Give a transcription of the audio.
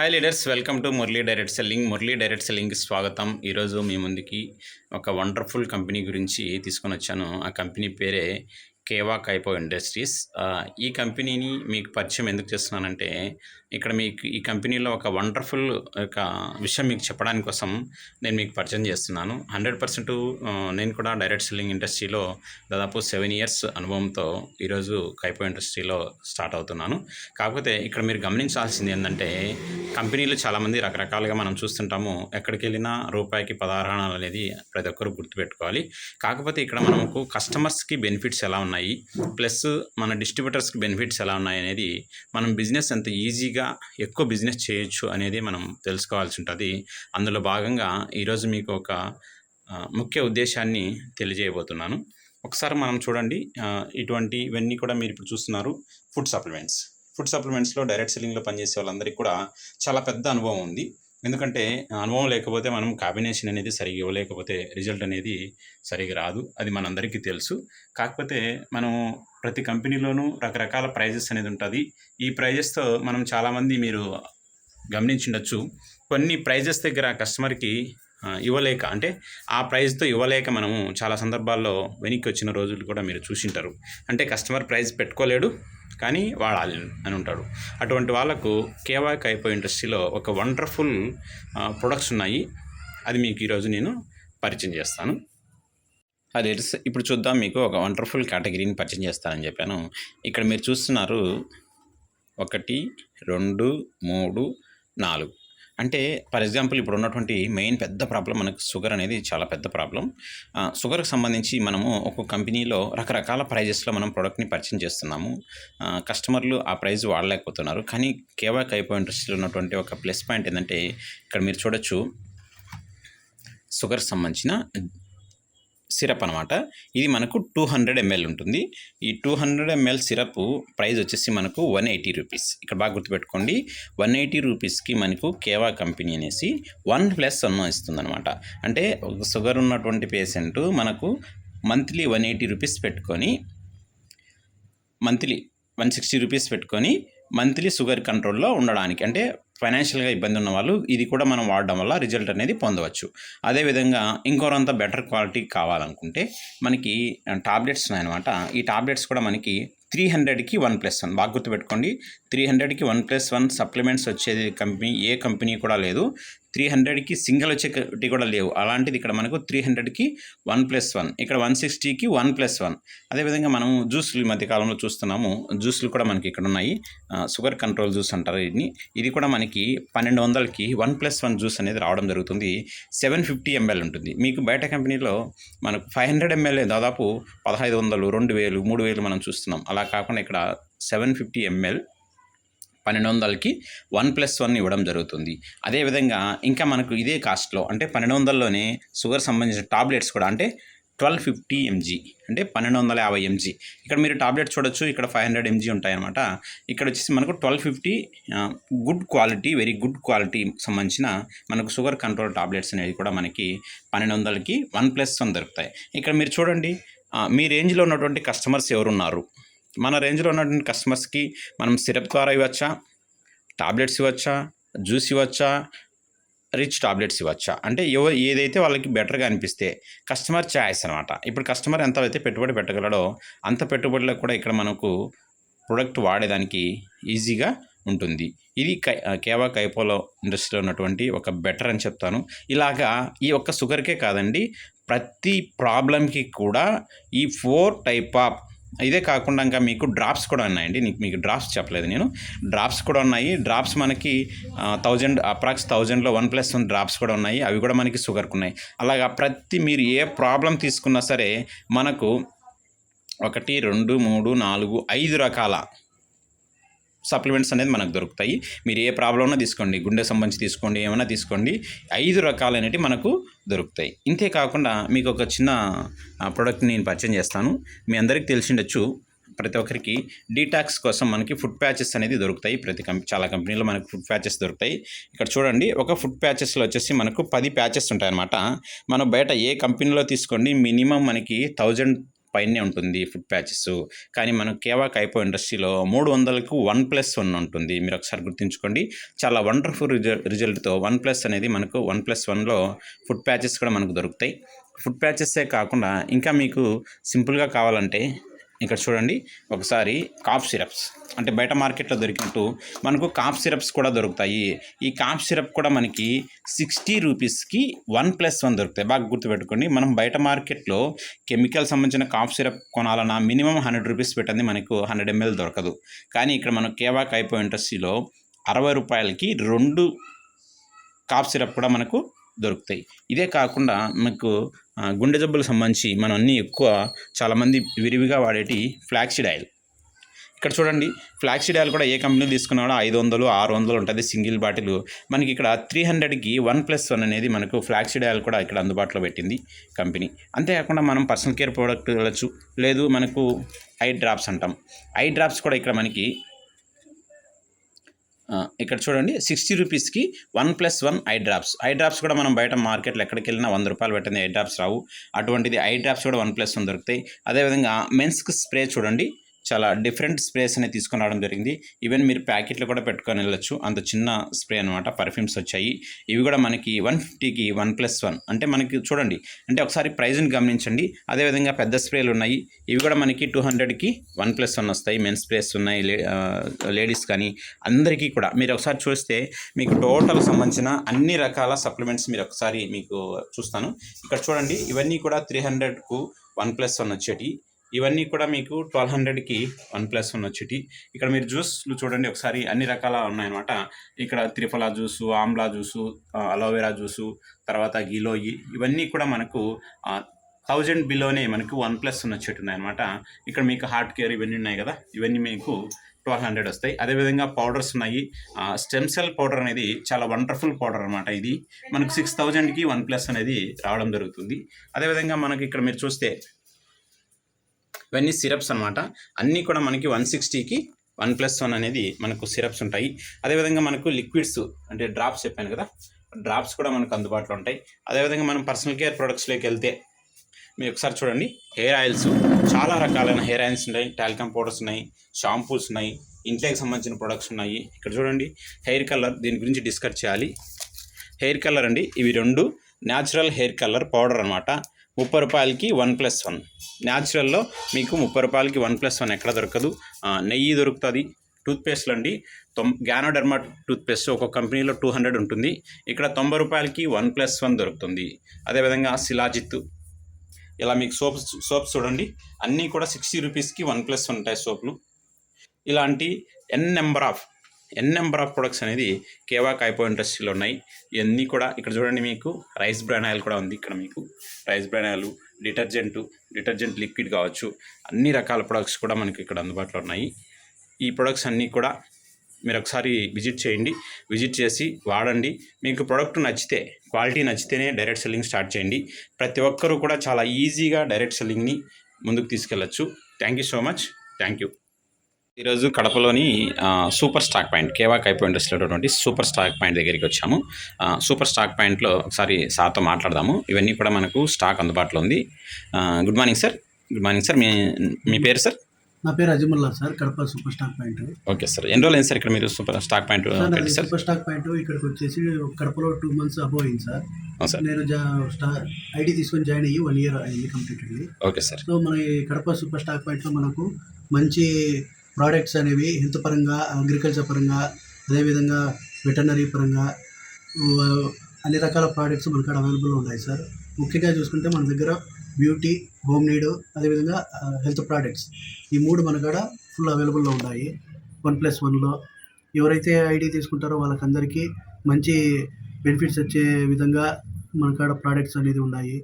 Hi leaders welcome to Murali direct selling Murali direct సెల్లింగ్కి స్వాగతం. ఈరోజు మీ ముందుకి ఒక వండర్ఫుల్ కంపెనీ గురించి తీసుకొని వచ్చాను. ఆ కంపెనీ పేరే కేవా కైపో ఇండస్ట్రీస్ ఈ కంపెనీని మీకు పరిచయం ఎందుకు చేస్తున్నానంటే ఇక్కడ మీకు ఈ కంపెనీలో ఒక వండర్ఫుల్ ఒక విషయం మీకు చెప్పడానికి కోసం నేను మీకు పరిచయం చేస్తున్నాను. హండ్రెడ్ పర్సెంట్ నేను కూడా డైరెక్ట్ సెల్లింగ్ ఇండస్ట్రీలో దాదాపు సెవెన్ ఇయర్స్ అనుభవంతో ఈరోజు కైపో ఇండస్ట్రీలో స్టార్ట్ అవుతున్నాను. కాకపోతే ఇక్కడ మీరు గమనించాల్సింది ఏంటంటే కంపెనీలు చాలామంది రకరకాలుగా మనం చూస్తుంటాము ఎక్కడికి వెళ్ళినా రూపాయికి పదహారణాలు అనేది ప్రతి ఒక్కరు గుర్తుపెట్టుకోవాలి. కాకపోతే ఇక్కడ మనకు కస్టమర్స్కి బెనిఫిట్స్ ఎలా ఉన్నాయి ప్లస్ మన డిస్ట్రిబ్యూటర్స్కి బెనిఫిట్స్ ఎలా ఉన్నాయి అనేది మనం బిజినెస్ ఎంత ఈజీగా ఎక్కువ బిజినెస్ చేయొచ్చు అనేది మనం తెలుసుకోవాల్సి ఉంటుంది అందులో భాగంగా ఈరోజు మీకు ఒక ముఖ్య ఉద్దేశాన్ని తెలియజేయబోతున్నాను. ఒకసారి మనం చూడండి ఇటువంటి ఇవన్నీ కూడా మీరు ఇప్పుడు చూస్తున్నారు. ఫుడ్ సప్లిమెంట్స్ ఫుడ్ సప్లిమెంట్స్లో డైరెక్ట్ సెల్లింగ్లో పనిచేసే వాళ్ళందరికీ కూడా చాలా పెద్ద అనుభవం ఉంది. ఎందుకంటే అనుభవం లేకపోతే మనం కాంబినేషన్ అనేది సరిగా ఇవ్వలేకపోతే రిజల్ట్ అనేది సరిగా రాదు. అది మనందరికీ తెలుసు. కాకపోతే మనం ప్రతి కంపెనీలోనూ రకరకాల ప్రైజెస్ అనేది ఉంటుంది. ఈ ప్రైజెస్తో మనం చాలామంది మీరు గమనించుండొచ్చు. కొన్ని ప్రైజెస్ దగ్గర కస్టమర్కి ఇవ్వలేక అంటే ఆ ప్రైజ్తో ఇవ్వలేక మనము చాలా సందర్భాల్లో వెనక్కి వచ్చిన రోజులు కూడా మీరు చూసింటారు. అంటే కస్టమర్ ప్రైజ్ పెట్టుకోలేడు కానీ వాడాలి అని ఉంటాడు అటువంటి వాళ్ళకు కేవాక్ అయిపోయి ఇండస్ట్రీలో ఒక వండర్ఫుల్ ప్రొడక్ట్స్ ఉన్నాయి. అది మీకు ఈరోజు నేను పరిచయం చేస్తాను. అది ఇప్పుడు చూద్దాం మీకు ఒక వండర్ఫుల్ కేటగిరీని పరిచయం చేస్తానని చెప్పాను. ఇక్కడ మీరు చూస్తున్నారు ఒకటి రెండు మూడు నాలుగు. అంటే ఫర్ ఎగ్జాంపుల్ ఇప్పుడు ఉన్నటువంటి మెయిన్ పెద్ద ప్రాబ్లం మనకు షుగర్ అనేది చాలా పెద్ద ప్రాబ్లం. షుగర్కి సంబంధించి మనము ఒక కంపెనీలో రకరకాల ప్రైజెస్లో మనం ప్రోడక్ట్ని పరిచయం చేస్తున్నాము. కస్టమర్లు ఆ ప్రైజ్ వాడలేకపోతున్నారు. కానీ కేవాక్ అయిపోయి ఇండస్ట్రీలో ఉన్నటువంటి ఒక ప్లస్ పాయింట్ ఏంటంటే ఇక్కడ మీరు చూడొచ్చు షుగర్కి సంబంధించిన సిరప్ అనమాట ఇది మనకు టూ హండ్రెడ్ ఎంఎల్ ఉంటుంది. ఈ two hundred ML syrup price వచ్చేసి మనకు వన్ ఎయిటీ రూపీస్. ఇక్కడ బాగా గుర్తుపెట్టుకోండి. వన్ ఎయిటీ రూపీస్కి మనకు కేవా కంపెనీ అనేసి వన్ ప్లస్ వన్ ఇస్తుంది అనమాట అంటే ఒక షుగర్ ఉన్నటువంటి పేషెంట్ మనకు మంత్లీ వన్ ఎయిటీ రూపీస్ పెట్టుకొని మంత్లీ వన్ సిక్స్టీ రూపీస్ పెట్టుకొని మంత్లీ షుగర్ కంట్రోల్లో ఉండడానికి. అంటే ఫైనాన్షియల్గా ఇబ్బంది ఉన్న వాళ్ళు ఇది కూడా మనం వాడడం వల్ల రిజల్ట్ అనేది పొందవచ్చు. అదేవిధంగా ఇంకోరంత బెటర్ క్వాలిటీ కావాలనుకుంటే మనకి టాబ్లెట్స్ ఉన్నాయన్నమాట. ఈ టాబ్లెట్స్ కూడా మనకి త్రీ హండ్రెడ్కి వన్ ప్లస్ వన్. బాగా గుర్తుపెట్టుకోండి. త్రీ హండ్రెడ్కి వన్ ప్లస్ వన్ సప్లిమెంట్స్ వచ్చేది కంపెనీ ఏ కంపెనీ కూడా లేదు. త్రీ హండ్రెడ్కి సింగిల్ వచ్చేటి కూడా లేవు. అలాంటిది ఇక్కడ మనకు త్రీ హండ్రెడ్కి వన్ ప్లస్ వన్. ఇక్కడ వన్ సిక్స్టీకి వన్ ప్లస్ వన్. అదేవిధంగా మనం జ్యూస్లు ఈ మధ్య కాలంలో చూస్తున్నాము. జ్యూస్లు కూడా మనకి ఇక్కడ ఉన్నాయి. షుగర్ కంట్రోల్ జ్యూస్ అంటారు వీటిని. ఇది కూడా మనకి పన్నెండు వందలకి వన్ ప్లస్ వన్ జ్యూస్ అనేది రావడం జరుగుతుంది. సెవెన్ ఫిఫ్టీ ఎంఎల్ ఉంటుంది. మీకు బయట కంపెనీలో మనకు ఫైవ్ హండ్రెడ్ ఎంఎల్ఏ దాదాపు పదహైదు వందలు రెండు వేలు మూడు వేలు మనం చూస్తున్నాం. అలా కాకుండా ఇక్కడ సెవెన్ ఫిఫ్టీ ఎంఎల్ పన్నెండు వందలకి వన్ ప్లస్ వన్ ఇవ్వడం జరుగుతుంది. అదేవిధంగా ఇంకా మనకు ఇదే కాస్ట్లో అంటే పన్నెండు వందల్లోనే షుగర్ సంబంధించిన టాబ్లెట్స్ కూడా అంటే ట్వెల్వ్ ఫిఫ్టీ ఎంజీ అంటే పన్నెండు వందల యాభై ఎంజీ. ఇక్కడ మీరు టాబ్లెట్స్ చూడొచ్చు ఇక్కడ ఫైవ్ హండ్రెడ్ ఎంజీ ఉంటాయన్నమాట. ఇక్కడ వచ్చేసి మనకు twelve fifty good quality very good quality సంబంధించిన మనకు షుగర్ కంట్రోల్ టాబ్లెట్స్ అనేవి కూడా మనకి పన్నెండు వందలకి వన్ ప్లస్ వన్ దొరుకుతాయి. ఇక్కడ మీరు చూడండి మీ రేంజ్లో ఉన్నటువంటి కస్టమర్స్ ఎవరున్నారు? మన రేంజ్లో ఉన్నటువంటి కస్టమర్స్కి మనం సిరప్ ద్వారా ఇవ్వచ్చా? టాబ్లెట్స్ ఇవ్వచ్చా? జ్యూస్ ఇవ్వచ్చా? రిచ్ టాబ్లెట్స్ ఇవ్వచ్చా? అంటే ఎవరు ఏదైతే వాళ్ళకి బెటర్గా అనిపిస్తే కస్టమర్ ఛాయిస్ అనమాట ఇప్పుడు కస్టమర్ ఎంత అయితే పెట్టుబడి పెట్టగలడో అంత పెట్టుబడిలో కూడా ఇక్కడ మనకు ప్రొడక్ట్ వాడేదానికి ఈజీగా ఉంటుంది. ఇది కై కేవా కైపోలో ఇండస్ట్రీలో ఉన్నటువంటి ఒక బెటర్ అని చెప్తాను. ఇలాగా ఈ ఒక్క షుగర్కే కాదండి ప్రతి ప్రాబ్లంకి కూడా ఈ ఫోర్ టైప్ ఆఫ్ ఇదే కాకుండా ఇంకా మీకు డ్రాప్స్ కూడా ఉన్నాయండి. మీకు డ్రాప్స్ చెప్పలేదు నేను. డ్రాప్స్ కూడా ఉన్నాయి. డ్రాప్స్ మనకి థౌజండ్ అప్రాక్స్ థౌజండ్లో వన్ ప్లస్ వన్ డ్రాప్స్ కూడా ఉన్నాయి. అవి కూడా మనకి షుగర్కి ఉన్నాయి. అలాగా ప్రతి మీరు ఏ ప్రాబ్లం తీసుకున్నా సరే మనకు ఒకటి రెండు మూడు నాలుగు ఐదు రకాల సప్లిమెంట్స్ అనేది మనకు దొరుకుతాయి. మీరు ఏ ప్రాబ్లం అయినా తీసుకోండి. గుండె సంబంధించి తీసుకోండి ఏమైనా తీసుకోండి. ఐదు రకాలైనవి మనకు దొరుకుతాయి. ఇంతే కాకుండా మీకు ఒక చిన్న ప్రోడక్ట్ నేను పరిచయం చేస్తాను. మీ అందరికీ తెలిసిండొచ్చు ప్రతి ఒక్కరికి డీటాక్స్ కోసం మనకి ఫుడ్ ప్యాచెస్ అనేది దొరుకుతాయి. ప్రతి కంపెనీ చాలా కంపెనీలో మనకు ఫుడ్ ప్యాచెస్ దొరుకుతాయి. ఇక్కడ చూడండి ఒక ఫుడ్ ప్యాచెస్లో వచ్చేసి మనకు పది ప్యాచెస్ ఉంటాయన్నమాట. మనం బయట ఏ కంపెనీలో తీసుకోండి మినిమం మనకి థౌజండ్ పైనే ఉంటుంది ఫుడ్ ప్యాచెస్ కానీ మనం కేవా కైపో ఇండస్ట్రీలో మూడు వందలకు వన్ ప్లస్ వన్ ఉంటుంది. మీరు ఒకసారి గుర్తుంచుకోండి. చాలా వండర్ఫుల్ రిజల్ట్ రిజల్ట్తో వన్ ప్లస్ అనేది మనకు వన్ ప్లస్ వన్లో ఫుడ్ ప్యాచెస్ కూడా మనకు దొరుకుతాయి. ఫుడ్ ప్యాచెస్సే కాకుండా ఇంకా మీకు సింపుల్గా కావాలంటే ఇక్కడ చూడండి ఒకసారి కాఫ్ సిరప్స్. అంటే బయట మార్కెట్లో దొరికినట్టు మనకు కాఫ్ సిరప్స్ కూడా దొరుకుతాయి. ఈ కాఫ్ సిరప్ కూడా మనకి సిక్స్టీ రూపీస్కి వన్ ప్లస్ వన్ దొరుకుతాయి. బాగా గుర్తుపెట్టుకోండి మనం బయట మార్కెట్లో కెమికల్ సంబంధించిన కాఫ్ సిరప్ కొనాలన్నా మినిమం హండ్రెడ్ రూపీస్ పెట్టండి మనకు హండ్రెడ్ ఎంఎల్ దొరకదు. కానీ ఇక్కడ మనం కేవా కైపో ఇండస్ట్రీలో అరవై రూపాయలకి రెండు కాఫ్ సిరప్ కూడా మనకు దొరుకుతాయి. ఇదే కాకుండా మీకు గుండె జబ్బులకు సంబంధించి మనం అన్నీ ఎక్కువ చాలామంది విరివిగా వాడేటి ఫ్లాక్సీడ్ ఆయిల్ ఇక్కడ చూడండి ఫ్లాక్సీడ్ ఆయిల్ కూడా ఏ కంపెనీ తీసుకున్నా కూడా ఐదు వందలు ఆరు వందలు ఉంటుంది సింగిల్ బాటిల్. మనకి ఇక్కడ త్రీ హండ్రెడ్కి వన్ ప్లస్ వన్ అనేది మనకు ఫ్లాక్సీడ్ ఆయిల్ కూడా ఇక్కడ అందుబాటులో పెట్టింది కంపెనీ. అంతేకాకుండా మనం పర్సనల్ కేర్ ప్రోడక్ట్ వెళ్ళచ్చు లేదు మనకు ఐ డ్రాప్స్ అంటాం. ఐ డ్రాప్స్ కూడా ఇక్కడ మనకి ఇక్కడ చూడండి సిక్స్టీ రూపీస్కి one plus one eye drops eye drops కూడా మనం బయట మార్కెట్లో ఎక్కడికి వెళ్ళినా వంద రూపాయలు పెట్టింది ఐ డ్రాప్స్ రావు. అటువంటిది ఐ డ్రాప్స్ కూడా వన్ ప్లస్ వన్ దొరుకుతాయి. అదేవిధంగా మెన్స్కి స్ప్రే చూడండి. చాలా డిఫరెంట్ స్ప్రేస్ అనేవి తీసుకొని రావడం జరిగింది. ఈవెన్ మీరు ప్యాకెట్లు కూడా పెట్టుకొని వెళ్ళొచ్చు. అంత చిన్న స్ప్రే అనమాట పర్ఫ్యూమ్స్ వచ్చాయి. ఇవి కూడా మనకి వన్ ఫిఫ్టీకి వన్ ప్లస్ వన్ అంటే మనకి చూడండి. అంటే ఒకసారి ప్రైజ్ని గమనించండి. అదేవిధంగా పెద్ద స్ప్రేలు ఉన్నాయి. ఇవి కూడా మనకి టూ హండ్రెడ్కి వన్ ప్లస్ వన్ వస్తాయి. మెన్ స్ప్రేస్ ఉన్నాయి. లే- లేడీస్ కానీ అందరికీ కూడా. మీరు ఒకసారి చూస్తే మీకు టోటల్ సంబంధించిన అన్ని రకాల సప్లిమెంట్స్ మీరు ఒకసారి మీకు చూస్తాను. ఇక్కడ చూడండి. ఇవన్నీ కూడా త్రీ హండ్రెడ్కు వన్ ప్లస్ వన్ వచ్చేటి. ఇవన్నీ కూడా మీకు ట్వెల్వ్ హండ్రెడ్కి వన్ ప్లస్ వన్ వచ్చేటి ఇక్కడ మీరు జ్యూస్లు చూడండి ఒకసారి అన్ని రకాల ఉన్నాయన్నమాట. ఇక్కడ triphala juice amla juice aloe vera juice తర్వాత గిలోయి ఇవన్నీ కూడా మనకు థౌజండ్ బిలోనే మనకు వన్ ప్లస్ వన్ వచ్చేటి ఉన్నాయన్నమాట. ఇక్కడ మీకు హార్ట్ కేర్ ఇవన్నీ ఉన్నాయి కదా ఇవన్నీ మీకు ట్వెల్వ్ హండ్రెడ్ వస్తాయి. అదేవిధంగా పౌడర్స్ ఉన్నాయి. స్టెమ్ సెల్ పౌడర్ అనేది చాలా వండర్ఫుల్ పౌడర్ అనమాట ఇది. మనకు సిక్స్ థౌజండ్కి వన్ ప్లస్ అనేది రావడం జరుగుతుంది. అదేవిధంగా మనకి ఇక్కడ మీరు చూస్తే ఇవన్నీ సిరప్స్ అనమాట అన్నీ కూడా మనకి వన్ సిక్స్టీకి వన్ ప్లస్ వన్ అనేది మనకు సిరప్స్ ఉంటాయి. అదేవిధంగా మనకు లిక్విడ్స్ అంటే డ్రాప్స్ చెప్పాను కదా డ్రాప్స్ కూడా మనకు అందుబాటులో ఉంటాయి. అదేవిధంగా మనం పర్సనల్ కేర్ ప్రొడక్ట్స్లోకి వెళ్తే మీరు ఒకసారి చూడండి హెయిర్ ఆయిల్స్ చాలా రకాలైన హెయిర్ ఆయిల్స్ ఉన్నాయి టాల్కమ్ పౌడర్స్ ఉన్నాయి షాంపూస్ ఉన్నాయి ఇంట్లోకి సంబంధించిన ప్రొడక్ట్స్ ఉన్నాయి. ఇక్కడ చూడండి హెయిర్ కలర్ దీని గురించి డిస్కస్ చేయాలి. హెయిర్ కలర్ అండి ఇవి రెండు. న్యాచురల్ హెయిర్ కలర్ పౌడర్ అనమాట ముప్పై రూపాయలకి వన్ ప్లస్ వన్. న్యాచురల్లో మీకు ముప్పై రూపాయలకి వన్ ప్లస్ వన్ ఎక్కడ దొరకదు. నెయ్యి దొరుకుతుంది. టూత్పేస్ట్లు అండి. తొం గ్యానోడర్మా టూత్పేస్ట్ ఒక కంపెనీలో టూ హండ్రెడ్ ఉంటుంది. ఇక్కడ తొంభై రూపాయలకి వన్ ప్లస్ వన్ దొరుకుతుంది. అదేవిధంగా శిలాజిత్ ఇలా మీకు సోప్స్ సోప్స్ చూడండి. అన్నీ కూడా సిక్స్టీ రూపీస్కి వన్ ప్లస్ వన్ ఉంటాయి సోప్లు. ఇలాంటి N number of N number of products అనేది కేవా కైపో ఇండస్ట్రీలో ఉన్నాయి. ఇవన్నీ కూడా ఇక్కడ చూడండి మీకు రైస్ బ్రాన్ ఆయిల్ కూడా ఉంది ఇక్కడ మీకు. Rice bran oil detergent detergent liquid కావచ్చు. అన్ని రకాల ప్రొడక్ట్స్ కూడా మనకి ఇక్కడ అందుబాటులో ఉన్నాయి. ఈ ప్రొడక్ట్స్ అన్నీ కూడా మీరు ఒకసారి విజిట్ చేయండి. విజిట్ చేసి వాడండి. మీకు ప్రోడక్ట్ నచ్చితే క్వాలిటీ నచ్చితేనే డైరెక్ట్ సెల్లింగ్ స్టార్ట్ చేయండి. ప్రతి ఒక్కరూ కూడా చాలా ఈజీగా డైరెక్ట్ సెల్లింగ్ని ముందుకు తీసుకెళ్ళచ్చు. Thank you so much thank you ఈరోజు కడపలోని super stock point Keva Kaipo ఇండస్ట్రీలో ఉన్నటువంటి సూపర్ స్టాక్ పాయింట్ దగ్గరికి వచ్చాము. సూపర్ స్టాక్ పాయింట్లో ఒకసారి సార్తో మాట్లాడదాము. ఇవన్నీ కూడా మనకు స్టాక్ అందుబాటులో ఉంది. Good morning sir. Good morning sir. మీ మీ పేరు సార్? నా పేరు Azimullah sir Kadapa super stock point. Okay sir. ఎన్ని రోజులు సార్ ఇక్కడ మీరు super stock point super stock point ఇక్కడికి వచ్చేసి కడపలో టూ మంత్స్ అబోవ్ అయింది సార్. నేను ఐడి తీసుకొని జాయిన్ అయ్యి వన్ ఇయర్ అయింది కంప్లీట్ ఓకే సార్. సో మన కడప సూపర్ స్టాక్ పాయింట్లో మనకు మంచి ప్రోడక్ట్స్ అనేవి హెల్త్ పరంగా అగ్రికల్చర్ పరంగా అదేవిధంగా వెటర్నరీ పరంగా అన్ని రకాల ప్రోడక్ట్స్ మనకు అవైలబుల్ ఉన్నాయి సార్. ముఖ్యంగా చూసుకుంటే మన దగ్గర బ్యూటీ హోమ్ నీడ్ అదేవిధంగా హెల్త్ ప్రోడక్ట్స్ ఈ మూడు మన కాడ ఫుల్ అవైలబుల్లో ఉన్నాయి. వన్ ప్లస్ వన్లో ఎవరైతే ఐడి తీసుకుంటారో వాళ్ళకందరికీ మంచి బెనిఫిట్స్ వచ్చే విధంగా మన కాడ ప్రోడక్ట్స్ అనేది ఉన్నాయి.